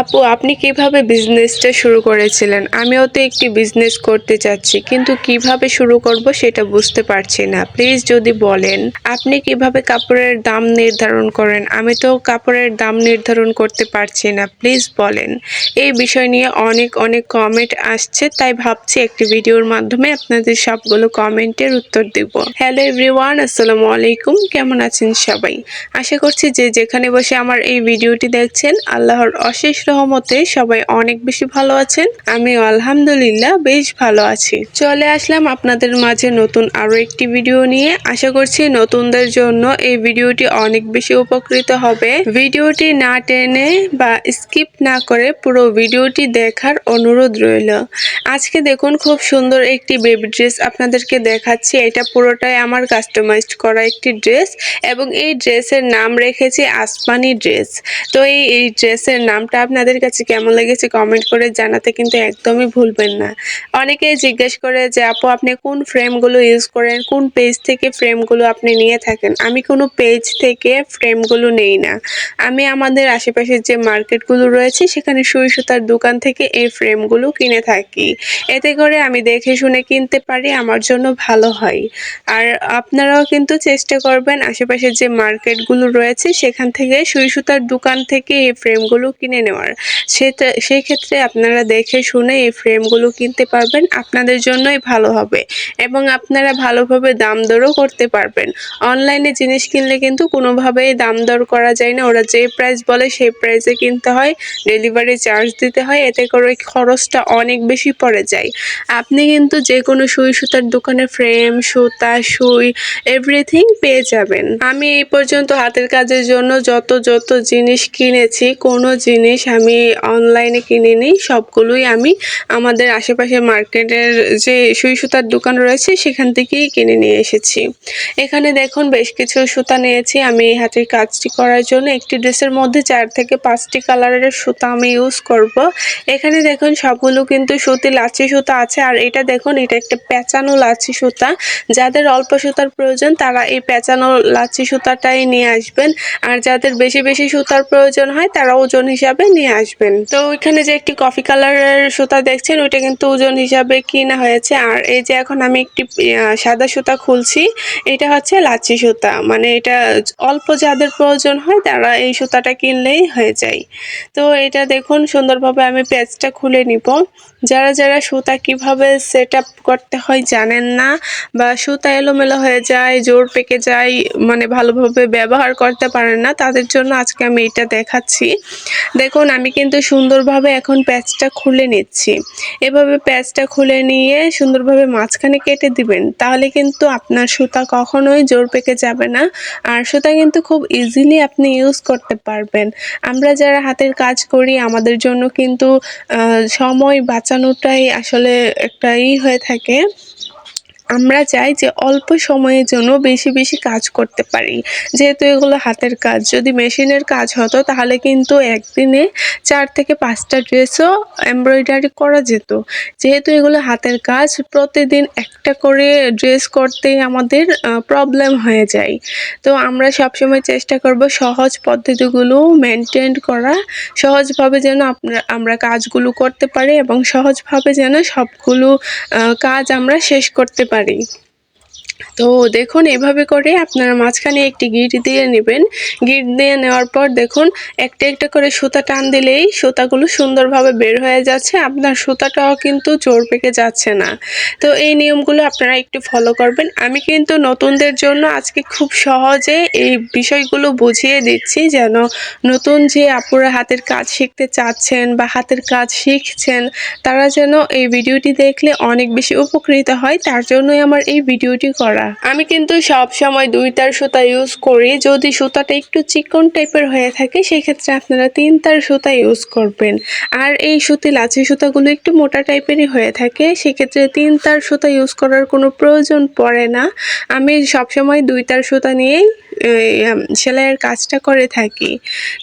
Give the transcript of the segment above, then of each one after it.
আপু, আপনি কীভাবে বিজনেসটা শুরু করেছিলেন? আমিও তো একটি বিজনেস করতে চাচ্ছি, কিন্তু কীভাবে শুরু করব সেটা বুঝতে পারছি না। প্লিজ যদি বলেন, আপনি কীভাবে কাপড়ের দাম নির্ধারণ করেন? আমি তো কাপড়ের দাম নির্ধারণ করতে পারছি না প্লিজ বলেন। এই বিষয় নিয়ে অনেক অনেক কমেন্ট আসছে, তাই ভাবছি একটি ভিডিওর মাধ্যমে আপনাদের সবগুলো কমেন্টের উত্তর দেব। হ্যালো এভরিওয়ান আসসালামু আলাইকুম, কেমন আছেন সবাই? আশা করছি যে যেখানে বসে আমার এই ভিডিওটি দেখছেন, আল্লাহর অশেষ রহমতে সবাই অনেক বেশি ভালো আছেন। আমি আলহামদুলিল্লাহ বেশ ভালো আছি। চলে আসলাম আপনাদের মাঝে নতুন আরও একটি ভিডিও নিয়ে। আশা করছি নতুনদের জন্য এই ভিডিওটি অনেক বেশি উপকৃত হবে। ভিডিওটি না টেনে বা স্কিপ না করে পুরো ভিডিওটি দেখার অনুরোধ রইল। আজকে দেখুন খুব সুন্দর একটি বেবি ড্রেস আপনাদেরকে দেখাচ্ছি। এটা পুরোটাই আমার কাস্টমাইজড করা একটি ড্রেস এবং এই ড্রেসের নাম রেখেছি আসমানি ড্রেস। তো এই ড্রেসের নামটা আপনাদের কাছে কেমন লেগেছে কমেন্ট করে জানাতে কিন্তু একদমই ভুলবেন না। অনেকেই জিজ্ঞেস করে যে, আপু, আপনি কোন ফ্রেমগুলো ইউজ করেন? কোন পেজ থেকে ফ্রেমগুলো আপনি নিয়ে থাকেন? আমি কোনো পেজ থেকে ফ্রেমগুলো নেই না। আমি আমাদের আশেপাশের যে মার্কেটগুলো রয়েছে, সেখানে সুই সুতার দোকান থেকে এই ফ্রেমগুলো কিনে থাকি। এতে করে আমি দেখে শুনে কিনতে পারি, আমার জন্য ভালো হয়। আর আপনারাও কিন্তু চেষ্টা করবেন আশেপাশের যে মার্কেটগুলো রয়েছে, সেখান থেকে সুই সুতার দোকান থেকে এই ফ্রেমগুলো কিনে নেওয়ার। সেটা সেই ক্ষেত্রে আপনারা দেখে শুনে এই ফ্রেমগুলো কিনতে পারবেন। আপনাদের জন্যই ভালো হবে এবং আপনারা ভালোভাবে দাম দরও করতে পারবেন। অনলাইনে জিনিস কিনলে কিন্তু কোনোভাবেই দাম দর করা যায় না। ওরা যে প্রাইস বলে সেই প্রাইসে কিনতে হয় ডেলিভারি চার্জ দিতে হয়। এতে করে খরচটা অনেক বেশি পড়ে যায়। আপনি কিন্তু যে কোনো সুই সুতার দোকানে ফ্রেম সুতা, সুই এভরিথিং পেয়ে যাবেন। আমি এই পর্যন্ত হাতের কাজের জন্য যত যত জিনিস কিনেছি, কোনো জিনিস আমি অনলাইনে কিনে নিই, সবগুলোই আমি আমাদের আশেপাশে মার্কেটের যে সুই সুতার দোকান রয়েছে, সেখান থেকেই কিনে নিয়ে এসেছি। এখানে দেখুন বেশ কিছু সুতা নিয়েছি, আমি এই হাতের কাজটি করার জন্য একটি ড্রেসের মধ্যে চার থেকে পাঁচটি কালারের সুতা আমি ইউজ করব। এখানে দেখুন সবগুলো কিন্তু সুতি লাচি সুতা আছে, আর এটা দেখুন, এটা একটা পেঁচানো লাচি সুতা। যাদের অল্প সুতার প্রয়োজন, তারা এই পেঁচানো লাচি সুতাটাই নিয়ে আসবেন। আর যাদের বেশি বেশি সুতার প্রয়োজন হয়, তারা ওজন হিসাবে নিয়ে আসবেন। তো ওইখানে যে একটি কফি কালারের সুতা দেখছেন, ওইটা কিন্তু ওজন হিসাবে কিনা হয়েছে। আর এই যে এখন আমি একটি সাদা সুতা খুলছি, এটা হচ্ছে লাচি সুতা। মানে এটা অল্প যাদের প্রয়োজন হয়, তারা এই সুতাটা কিনলেই হয়ে যায়। তো এটা দেখুন, সুন্দরভাবে আমি পেঁচটা খুলে নিব। যারা যারা সুতা কীভাবে সেট করতে হয় জানেন না, বা সুতা এলোমেলো হয়ে যায়, জোর পেকে যায় মানে ভালোভাবে ব্যবহার করতে পারেন না, তাদের জন্য আজকে আমি এটা দেখাচ্ছি। দেখুন আমি কিন্তু সুন্দরভাবে এখন প্যাচটা খুলে নিচ্ছি। এভাবে প্যাচটা খুলে নিয়ে সুন্দরভাবে মাঝখানে কেটে দিবেন, তাহলে কিন্তু আপনার সুতা কখনোই জোর পেকে যাবে না। আর সুতা কিন্তু খুব ইজিলি আপনি ইউজ করতে পারবেন। আমরা যারা হাতের কাজ করি, আমাদের জন্য কিন্তু সময় বাঁচানোটাই আসলে একটা ই হয়ে থাকে। আমরা চাই যে অল্প সময়ের জন্য বেশি বেশি কাজ করতে পারি। যেহেতু এগুলো হাতের কাজ। যদি মেশিনের কাজ হতো, তাহলে কিন্তু একদিনে চার থেকে পাঁচটা ড্রেসও এমব্রয়ডারি করা যেত। যেহেতু এগুলো হাতের কাজ, প্রতিদিন একটা করে ড্রেস করতেই আমাদের প্রবলেম হয়ে যায়। তো আমরা সবসময় চেষ্টা করব সহজ পদ্ধতিগুলো মেনটেন করা, সহজভাবে যেন আমরা কাজগুলো করতে পারি এবং সহজভাবে যেন সবগুলো কাজ আমরা শেষ করতে পারি। বাড়ি তো দেখুন, এভাবে করে আপনারা মাঝখানে একটি গিট দিয়ে নেবেন। গিট দিয়ে নেওয়ার পর দেখুন, একটা একটা করে সুতা টান দিলেই সুতাগুলো সুন্দরভাবে বের হয়ে যাচ্ছে। আপনার সুতাটাও কিন্তু জোর পেকে যাচ্ছে না। তো এই নিয়মগুলো আপনারা একটু ফলো করবেন। আমি কিন্তু নতুনদের জন্য আজকে খুব সহজে এই বিষয়গুলো বুঝিয়ে দিচ্ছি, যেন নতুন যে আপুরা হাতের কাজ শিখতে চাচ্ছেন বা হাতের কাজ শিখছেন, তারা যেন এই ভিডিওটি দেখলে অনেক বেশি উপকৃত হয়। তার জন্যই আমার এই ভিডিওটি করা। আমি কিন্তু সব সময় দুইটার সুতা ইউজ করি। যদি সুতাটা একটু চিকন টাইপের হয়ে থাকে, সেক্ষেত্রে আপনারা তিন তার সুতা ইউজ করবেন। আর এই সুতি, লাচি সুতাগুলো একটু মোটা টাইপেরই হয়ে থাকে, সেক্ষেত্রে তিন তার সুতা ইউজ করার কোনো প্রয়োজন পড়ে না। আমি সবসময় দুই তার সুতা নিয়েই সেলাইয়ের কাজটা করে থাকি।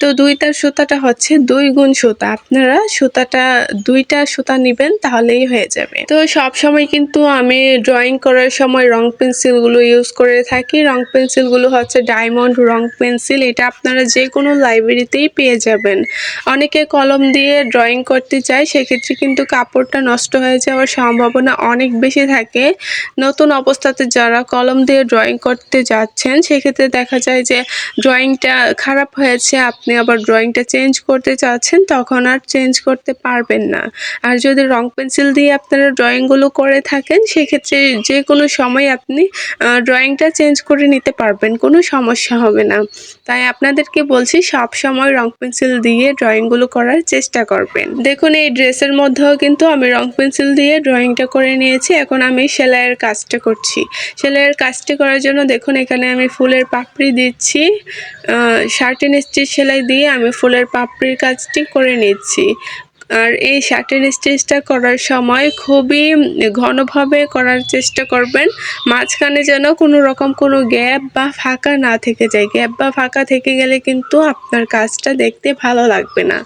তো দুইটার সুতাটা হচ্ছে দুই গুণ সুতা। আপনারা সুতাটা, দুইটা সুতা নেবেন তাহলেই হয়ে যাবে। তো সব সময় কিন্তু আমি ড্রয়িং করার সময় রং পেন্সিলগুলো ইউজ করে থাকি। রং পেন্সিলগুলো হচ্ছে ডায়মন্ড রং পেন্সিল। এটা আপনারা যে কোনো লাইব্রেরিতেই পেয়ে যাবেন। অনেকে কলম দিয়ে ড্রয়িং করতে চায়, সেক্ষেত্রে কিন্তু কাপড়টা নষ্ট হয়ে যাওয়ার সম্ভাবনা অনেক বেশি থাকে। নতুন অবস্থাতে যারা কলম দিয়ে ড্রয়িং করতে যাচ্ছেন, সেক্ষেত্রে দেখা যায় যে ড্রয়িংটা খারাপ হয়েছে, আপনি আবার ড্রয়িংটা চেঞ্জ করতে চাচ্ছেন, তখন আর চেঞ্জ করতে পারবেন না। আর যদি রং পেন্সিল দিয়ে আপনারা ড্রয়িংগুলো করে থাকেন, সেক্ষেত্রে যে কোনো সময় আপনি ড্রয়িংটা চেঞ্জ করে নিতে পারবেন, কোনো সমস্যা হবে না। তাই আপনাদেরকে বলছি, সব সময় রং পেন্সিল দিয়ে ড্রয়িংগুলো করার চেষ্টা করবেন। দেখুন, এই ড্রেসের মধ্যেও কিন্তু আমি রং পেন্সিল দিয়ে ড্রয়িংটা করে নিয়েছি। এখন আমি সেলাইয়ের কাজটা করছি। সেলাইয়ের কাজটি করার জন্য দেখুন, এখানে আমি ফুলের পাপড়ি দিচ্ছি। শার্টিন স্টিচ সেলাই দিয়ে আমি ফুলের পাপড়ির কাজটি করে নিচ্ছি। আর এই শার্টের স্টিচটা করার সময় খুবই ঘনভাবে করার চেষ্টা করবেন। মাঝখানে যেন কোনো রকম কোনো গ্যাপ বা ফাঁকা না থেকে যায়। গ্যাপ বা ফাঁকা থেকে গেলে কিন্তু আপনার কাজটা দেখতে ভালো লাগবে না।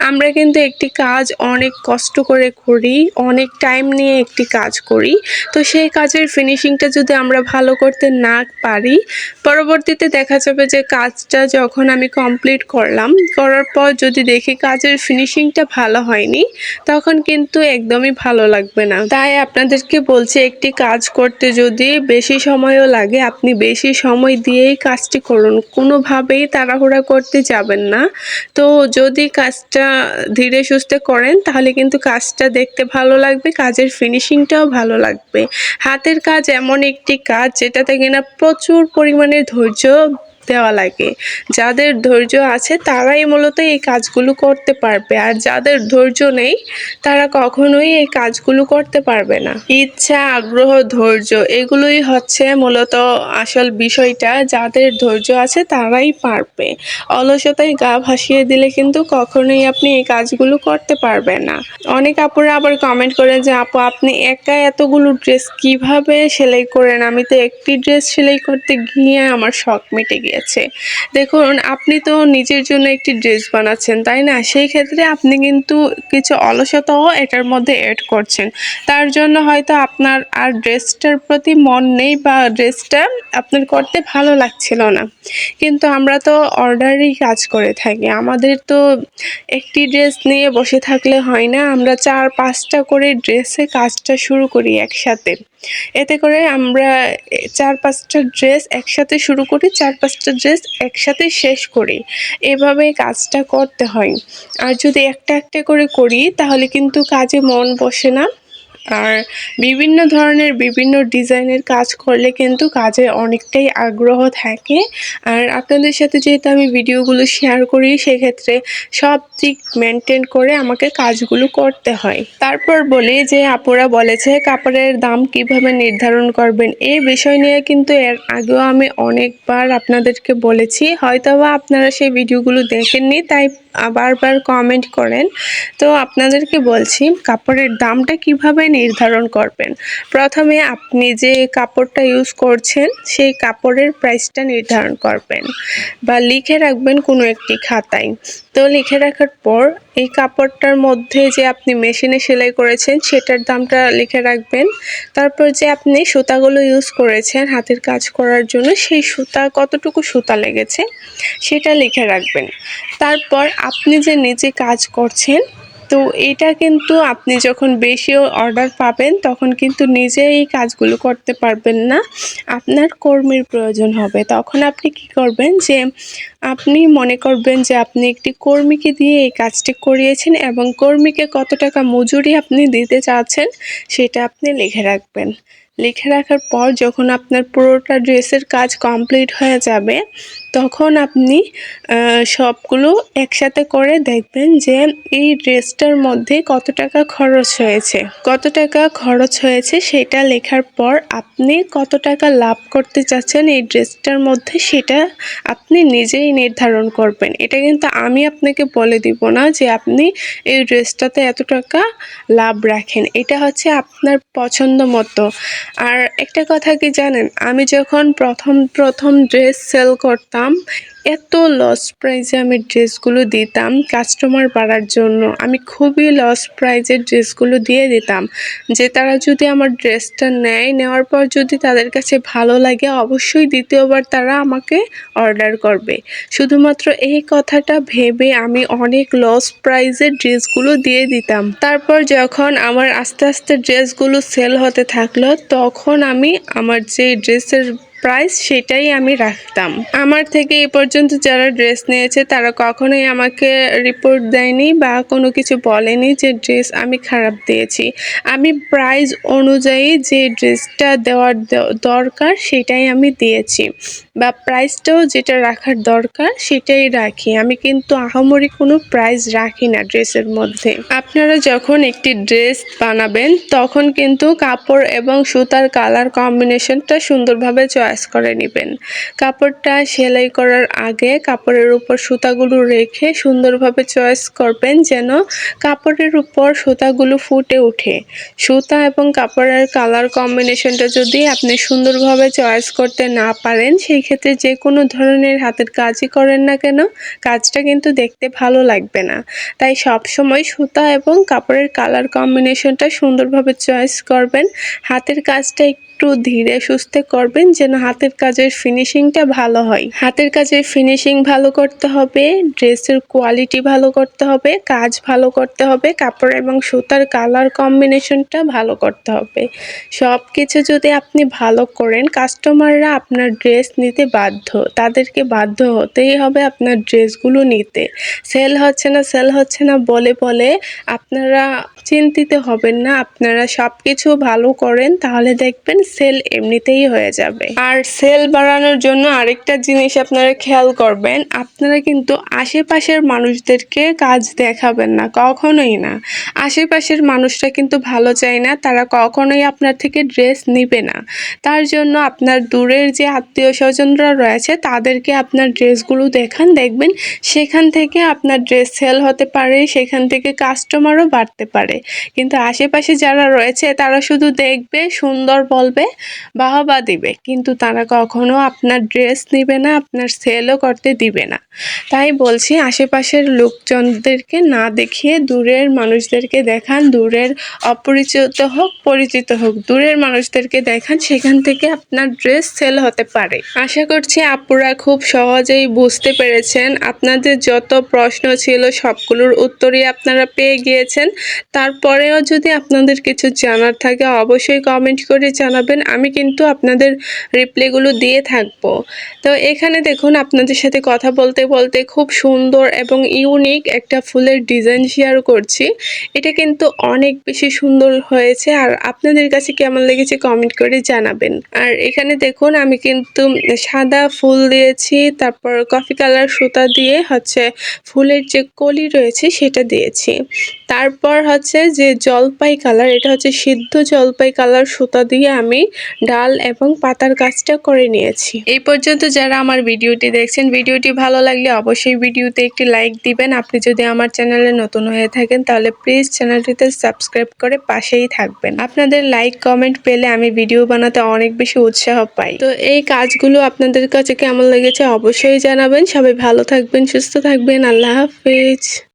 আমরা কিন্তু একটি কাজ অনেক কষ্ট করে করি, অনেক টাইম নিয়ে একটি কাজ করি। তো সেই কাজের ফিনিশিংটা যদি আমরা ভালো করতে না পারি, পরবর্তীতে দেখা যাবে যে কাজটা যখন আমি কমপ্লিট করলাম, করার পর যদি দেখি কাজের ফিনিশিংটা ভালো হয়নি, তখন কিন্তু একদমই ভালো লাগবে না। তাই আপনাদেরকে বলছি, একটি কাজ করতে যদি বেশি সময়ও লাগে, আপনি বেশি সময় দিয়েই কাজটি করুন। কোনোভাবেই তাড়াহুড়া করতে যাবেন না। তো যদি কাজটা ধীরে সুস্থে করেন, তাহলে কিন্তু কাজটা দেখতে ভালো লাগবে, কাজের ফিনিশিংটাও ভালো লাগবে। হাতের কাজ এমন একটি কাজ, যেটাতে কিনা প্রচুর পরিমাণে ধৈর্য দেওয়া লাগে। যাদের ধৈর্য আছে তারাই মূলত এই কাজগুলো করতে পারবে। আর যাদের ধৈর্য নেই, তারা কখনোই এই কাজগুলো করতে পারবে না। ইচ্ছা, আগ্রহ, ধৈর্য, এগুলোই হচ্ছে মূলত আসল বিষয়টা। যাদের ধৈর্য আছে তারাই পারবে। অলসতায় গা ভাসিয়ে দিলে কিন্তু কখনোই আপনি এই কাজগুলো করতে পারবেন না। অনেক আপুরা আবার কমেন্ট করেন যে, আপু, আপনি একা এতগুলো ড্রেস কীভাবে সেলাই করেন? আমি তো একটি ড্রেস সেলাই করতে গিয়ে আমার শখ মিটে গিয়েছে। দেখুন, আপনি তো নিজের জন্য একটি ড্রেস বানাচ্ছেন, তাই না? সেই ক্ষেত্রে আপনি কিন্তু কিছু অলসতাও এটার মধ্যে অ্যাড করছেন। তার জন্য হয়তো আপনার আর ড্রেসটার প্রতি মন নেই বা ড্রেসটা আপনার করতে ভালো লাগছিল না। কিন্তু আমরা তো অর্ডারই কাজ করে থাকি। আমাদের তো একটি ড্রেস নিয়ে বসে থাকলে হয় না। আমরা চার পাঁচটা করে ড্রেসে কাজটা শুরু করি একসাথে। এতে করে আমরা চার পাঁচটা ড্রেস একসাথে শুরু করি, চার পাঁচটা ড্রেস একসাথে শেষ করি। এভাবে কাজটা করতে হয়। আর যদি একটা একটা করে করি, তাহলে কিন্তু কাজে মন বসে না। আর বিভিন্ন ধরনের বিভিন্ন ডিজাইনের কাজ করলে কিন্তু কাজে অনেকটাই আগ্রহ থাকে। আর আপনাদের সাথে যেহেতু আমি ভিডিওগুলো শেয়ার করি, সেক্ষেত্রে সব দিক মেনটেন করে আমাকে কাজগুলো করতে হয়। তারপর বলি যে, আপুরা বলেছে, কাপড়ের দাম কীভাবে নির্ধারণ করবেন? এই বিষয় নিয়ে কিন্তু এর আগেও আমি অনেকবার আপনাদেরকে বলেছি। হয়তোবা আপনারা সেই ভিডিওগুলো দেখেননি, তাই বারবার কমেন্ট করেন। তো আপনাদেরকে বলছি, কাপড়ের দামটা কীভাবে নির্ধারণ করবেন? প্রথমে আপনি যে কাপড়টা ইউজ করছেন, সেই কাপড়ের প্রাইসটা নির্ধারণ করবেন বা লিখে রাখবেন কোনো একটি খাতায়। তো লিখে রাখার পর এই কাপড়টার মধ্যে যে আপনি মেশিনে সেলাই করেছেন, সেটার দামটা লিখে রাখবেন। তারপর যে আপনি সুতাগুলো ইউজ করেছেন, হাতের কাজ করার জন্য সেই সুতা, কতটুকু সুতা লেগেছে, সেটা লিখে রাখবেন। তারপর আপনি যে নিজে কাজ করছেন, তো এটা কিন্তু আপনি যখন বেশি অর্ডার পাবেন, তখন কিন্তু নিজে এই কাজগুলো করতে পারবেন না। আপনার কর্মীর প্রয়োজন হবে। তখন আপনি কি করবেন যে, আপনি মনে করবেন যে আপনি একটি কর্মীকে দিয়ে এই কাজটি করিয়েছেন এবং কর্মীকে কত টাকা মজুরি আপনি দিতে চাচ্ছেন, সেটা আপনি লিখে রাখবেন। লিখে রাখার পর যখন আপনার পুরোটা ড্রেসের কাজ কমপ্লিট হয়ে যাবে তখন আপনি সবগুলো একসাথে করে দেখবেন যে এই ড্রেসটার মধ্যে কত টাকা খরচ হয়েছে। কত টাকা খরচ হয়েছে সেটা লেখার পর আপনি কত টাকা লাভ করতে চাচ্ছেন এই ড্রেসটার মধ্যে সেটা আপনি নিজেই নির্ধারণ করবেন। এটা কিন্তু আমি আপনাকে বলে দিব না যে আপনি এই ড্রেসটাতে এত টাকা লাভ রাখেন। এটা হচ্ছে আপনার পছন্দ মতো। আর একটা কথা কি জানেন? আমি যখন প্রথম প্রথম ড্রেস সেল করতাম এত লস প্রাইজে আমি ড্রেসগুলো দিতাম কাস্টমার বাড়ার জন্য। আমি খুবই লস প্রাইজের ড্রেসগুলো দিয়ে দিতাম। যে তারা যদি আমার ড্রেসটা নেয়, নেওয়ার পর যদি তাদের কাছে ভালো লাগে, অবশ্যই দ্বিতীয়বার তারা আমাকে অর্ডার করবে। শুধুমাত্র এই কথাটা ভেবে আমি অনেক লস প্রাইজের ড্রেসগুলো দিয়ে দিতাম। তারপর যখন আমার আস্তে আস্তে ড্রেসগুলো সেল হতে থাকল, তখন আমি আমার যে ড্রেসের প্রাইস সেটাই আমি রাখতাম। আমার থেকে এ পর্যন্ত যারা ড্রেস নিয়েছে, তারা কখনোই আমাকে রিপোর্ট দেয়নি বা কোনো কিছু বলেনি যে ড্রেস আমি খারাপ দিয়েছি। আমি প্রাইস অনুযায়ী যে ড্রেসটা দেওয়ার দরকার সেটাই আমি দিয়েছি। বা প্রাইসটাও যেটা রাখার দরকার, সেটাই রাখি। আমি কিন্তু আহামরি কোনো প্রাইস রাখি না ড্রেসের মধ্যে। আপনারা যখন একটি ড্রেস বানাবেন, তখন কিন্তু কাপড় এবং সুতার কালার কম্বিনেশনটা সুন্দরভাবে চয়েস করে নেবেন। কাপড়টা সেলাই করার আগে কাপড়ের উপর সুতাগুলো রেখে সুন্দরভাবে চয়েস করবেন যেন কাপড়ের উপর সুতাগুলো ফুটে ওঠে। সুতা এবং কাপড়ের কালার কম্বিনেশনটা যদি আপনি সুন্দরভাবে চয়েস করতে না পারেন, সেই ক্ষেত্রে যে কোনো ধরনের হাতের কাজই করেন না কেন, কাজটা কিন্তু দেখতে ভালো লাগবে না। তাই সব সময় সুতা এবং কাপড়ের কালার কম্বিনেশনটা সুন্দরভাবে চয়েস করবেন। হাতের কাজটা একটু ধীরে সুস্থে করবেন যেন হাতের কাজের ফিনিশিংটা ভালো হয়। হাতের কাজের ফিনিশিং ভালো করতে হবে ড্রেসের কোয়ালিটি ভালো করতে হবে, কাজ ভালো করতে হবে, কাপড় এবং সুতার কালার কম্বিনেশনটা ভালো করতে হবে। সব কিছু যদি আপনি ভালো করেন কাস্টমাররা আপনার ড্রেস নিতে বাধ্য। তাদেরকে বাধ্য হতেই হবে আপনার ড্রেসগুলো নিতে। সেল হচ্ছে না সেল হচ্ছে না বলে বলে আপনারা চিন্তিত হবেন না। আপনারা সব কিছু ভালো করেন, তাহলে দেখবেন সেল এমনিতেই হয়ে যাবে। আর সেল বাড়ানোর জন্য আরেকটা জিনিস আপনারা খেয়াল করবেন, আপনারা কিন্তু আশেপাশের মানুষদেরকে কাজ দেখাবেন না, কখনোই না। আশেপাশের মানুষরা কিন্তু ভালো চায় না, তারা কখনোই আপনার থেকে ড্রেস নেবে না। তার জন্য আপনার দূরের যে আত্মীয় স্বজনরা রয়েছে, তাদেরকে আপনার ড্রেসগুলো দেখান, দেখবেন সেখান থেকে আপনার ড্রেস সেল হতে পারে, সেখান থেকে কাস্টমারও বাড়তে পারে। কিন্তু আশেপাশে যারা রয়েছে, তারা শুধু দেখবে সুন্দর বলবে বাহবা দিবে। কিন্তু তারা কখনো আপনার ড্রেস নেবে না, আপনার সেলও করতে দিবে না। তাই বলছি, আশেপাশের লোকজনদেরকে না দেখিয়ে দূরের মানুষদেরকে দেখান, দূরের অপরিচিত হোক, পরিচিত হোক, দূরের মানুষদেরকে দেখান, সেখান থেকে আপনার ড্রেস সেল হতে পারে। আশা করছি আপুরা খুব সহজেই বুঝতে পেরেছেন, আপনাদের যত প্রশ্ন ছিল সবগুলোর উত্তরই আপনারা পেয়ে গিয়েছেন। তারপরেও যদি আপনাদের কিছু জানার থাকে, অবশ্যই কমেন্ট করে জানাবেন। আমি কিন্তু আপনাদের রিপ্লাইগুলো দিয়ে থাকব। তো এখানে দেখুন, আপনাদের সাথে কথা বলতে বলতে খুব সুন্দর এবং ইউনিক একটা ফুলের ডিজাইন শেয়ার করছি। এটা কিন্তু অনেক বেশি সুন্দর হয়েছে আর আপনাদের কাছে কেমন লেগেছে কমেন্ট করে জানাবেন। আর এখানে দেখুন, আমি কিন্তু সাদা ফুল দিয়েছি, তারপর কফি কালার সুতা দিয়ে হচ্ছে ফুলের যে কলি রয়েছে সেটা দিয়েছি। তারপর হচ্ছে যে জলপাই কালার এটা হচ্ছে সিদ্ধ জলপাই কালার সুতা দিয়ে আমি ডাল এবং পাতার কাজটা করে নিয়েছি। এই পর্যন্ত যারা আমার ভিডিওটি দেখছেন, ভিডিওটি ভালো লাগলে অবশ্যই ভিডিওতে একটি লাইক দিবেন। আপনি যদি আমার চ্যানেলে নতুন হয়ে থাকেন, তাহলে প্লিজ চ্যানেলটিতে সাবস্ক্রাইব করে পাশেই থাকবেন। আপনাদের লাইক কমেন্ট পেলে আমি ভিডিও বানাতে অনেক বেশি উৎসাহ পাই। তো এই কাজগুলো আপনাদের কাছে কেমন লেগেছে অবশ্যই জানাবেন। সবাই ভালো থাকবেন, সুস্থ থাকবেন। আল্লাহ হাফিজ।